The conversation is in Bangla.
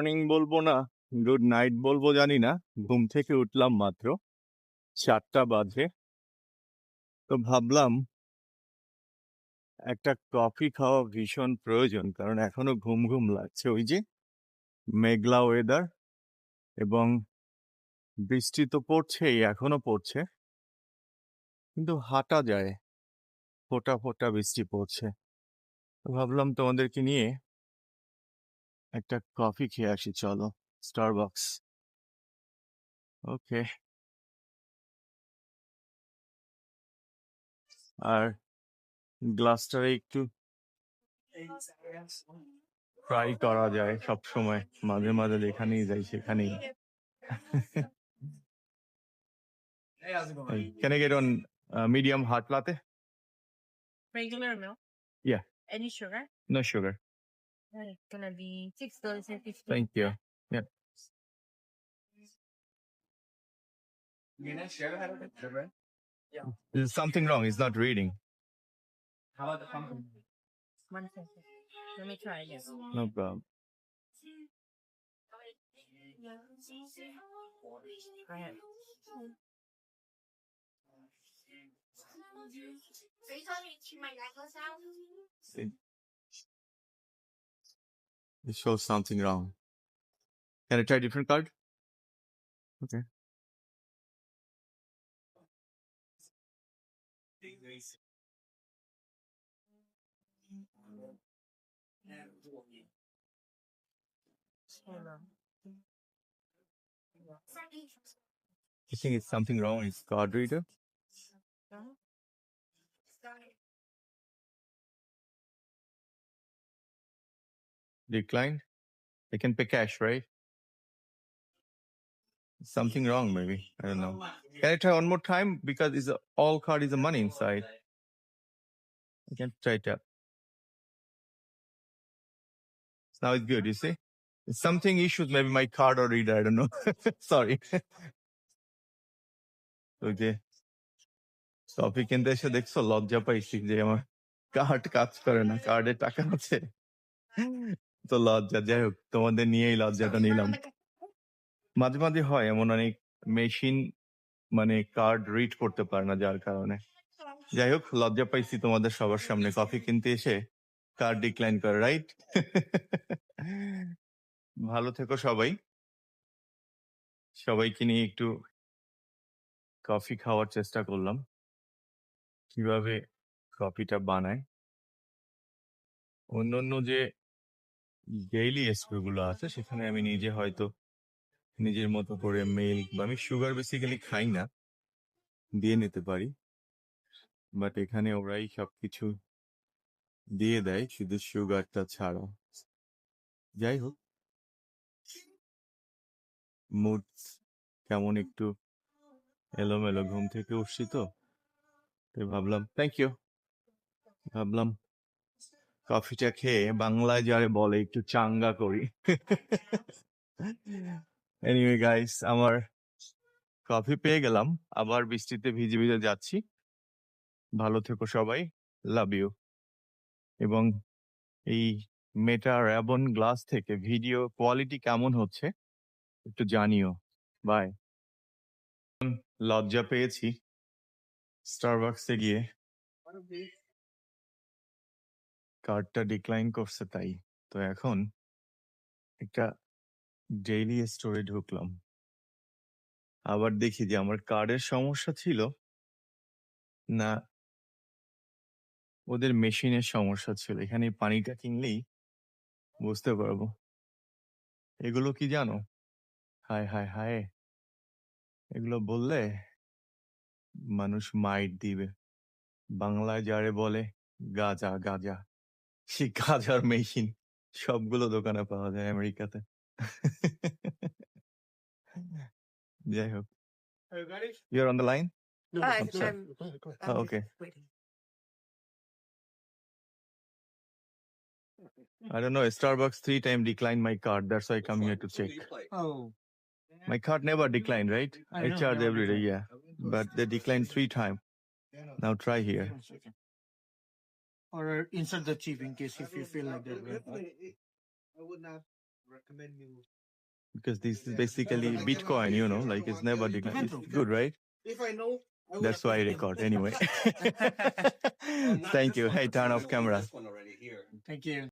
মর্নিং বলব না গুড নাইট বলব জানি না, ঘুম থেকে উঠলাম মাত্র চারটা বাজে। তো ভাবলাম, একটা কফি খাওয়া ভীষণ প্রয়োজন, কারণ এখনও ঘুম ঘুম লাগছে। ওই যে মেঘলা ওয়েদার এবং বৃষ্টি তো পড়ছেই, এখনও পড়ছে। কিন্তু হাঁটা যায়, ফোঁটা ফোটা বৃষ্টি পড়ছে। ভাবলাম তোমাদেরকে নিয়ে একটা কফি খেয়ে আসি চলো। স্টার বক্স ওকে আর গ্লাসটা একটু ফ্রাই করা যায় সব সময় মাঝে মাঝে যেখানেই যাই সেখানেই। কেন get on medium hot latte regular milk yeah any sugar no sugar It's gonna be six dollars and fifty. Thank you. Yeah. You gonna share that with the bread? There's something wrong. It's not reading. How about the pumpkin? One second. Let me try again. No problem. Go ahead. It, it shows something wrong. Can I try a different card? Okay. I think it's something wrong. It's card reader. Uh-huh. Declined. I can pay cash, right? Something wrong, maybe. I don't know. Can I try one more time? Because it's a, all card is the money inside. I can try out. Now it's good, you see? Something issues, maybe my card or reader, I don't know. Sorry. যে কফি কিনতে এসে দেখছ লজ্জা পাইছি যে আমার কার্ড কাজ করে না কার্ডে টাকা আছে তো লজ্জা। যাই হোক তোমাদের নিয়েই লজ্জাটা নিলাম। মাঝে মাঝে হয় এমন অনেক মেশিন মানে কার্ড রিড করতে পারে না যার কারণে। যাই হোক লজ্জা পাইছি তোমাদের সবার সামনে। কফি কিনতে এসে কার্ড ডিক্লাইন করে রাইট ভালো থেকো সবাই। সবাইকে নিয়ে একটু কফি খাওয়ার চেষ্টা করলাম। কীভাবে কফিটা বানায়। অন্য যে ডেইলি গুলো আছে, সেখানে আমি নিজে হয়তো নিজের মতো করে মিল্ক বা আমি সুগার বেসিক্যালি খাই না, দিয়ে নিতে পারি। বাট এখানে ওরাই সব কিছু দিয়ে দেয় শুধু সুগারটা ছাড়া যাই হোক। মুড কেমন একটু এলোমেলো, ঘুম থেকে উঠছি তো ভাবলাম থ্যাংক ইউ ভাবলাম কফিটা খেয়ে বাংলায় যারে বলে, একটু চাঙ্গা করি। এনিওয়ে গাইস আমার কফি পেয়ে গেলাম। আবার বৃষ্টিতে ভিজে ভিজে যাচ্ছি। ভালো থেকো সবাই। লাভ ইউ এবং এই মেটা র্যাবন গ্লাস থেকে ভিডিও কোয়ালিটি কেমন হচ্ছে, একটু জানিও। বাই লজ্জা পেয়েছি। স্টারবাক্সে গিয়ে। কার্ডটা ডিক্লাইন করছে তাই। তো এখন একটা ডেইলি স্টোরে ঢুকলাম। আবার দেখি যে আমার কার্ডের সমস্যা ছিল না ওদের মেশিনের সমস্যা ছিল। এখানে পানিটা কিনলেই বুঝতে পারব। এগুলো কি জানো? হায় হায় হায়। এগুলো বললে মানুষ মাইট দিবে। বাংলায় যারে বলে, গাজা গাজা। সেই গাজার মেশিন সবগুলো দোকানে পাওয়া যায় আমেরিকাতে যাই হোক it? Your on the line Uh. Oh, okay. I don't know. Starbucks three time declined my card. That's why I come here to check. Oh. My card never declined, right? I I charge every day, yeah. But they declined three time. Now try here. One second. Or uh, insert the chip in case if you feel like that. right? I would not recommend you. because this is basically Bitcoin, you know, like it's never declined. It's good, right? If I know, I That's why I record anyway. Thank you. Hey, turn off camera. Thank you.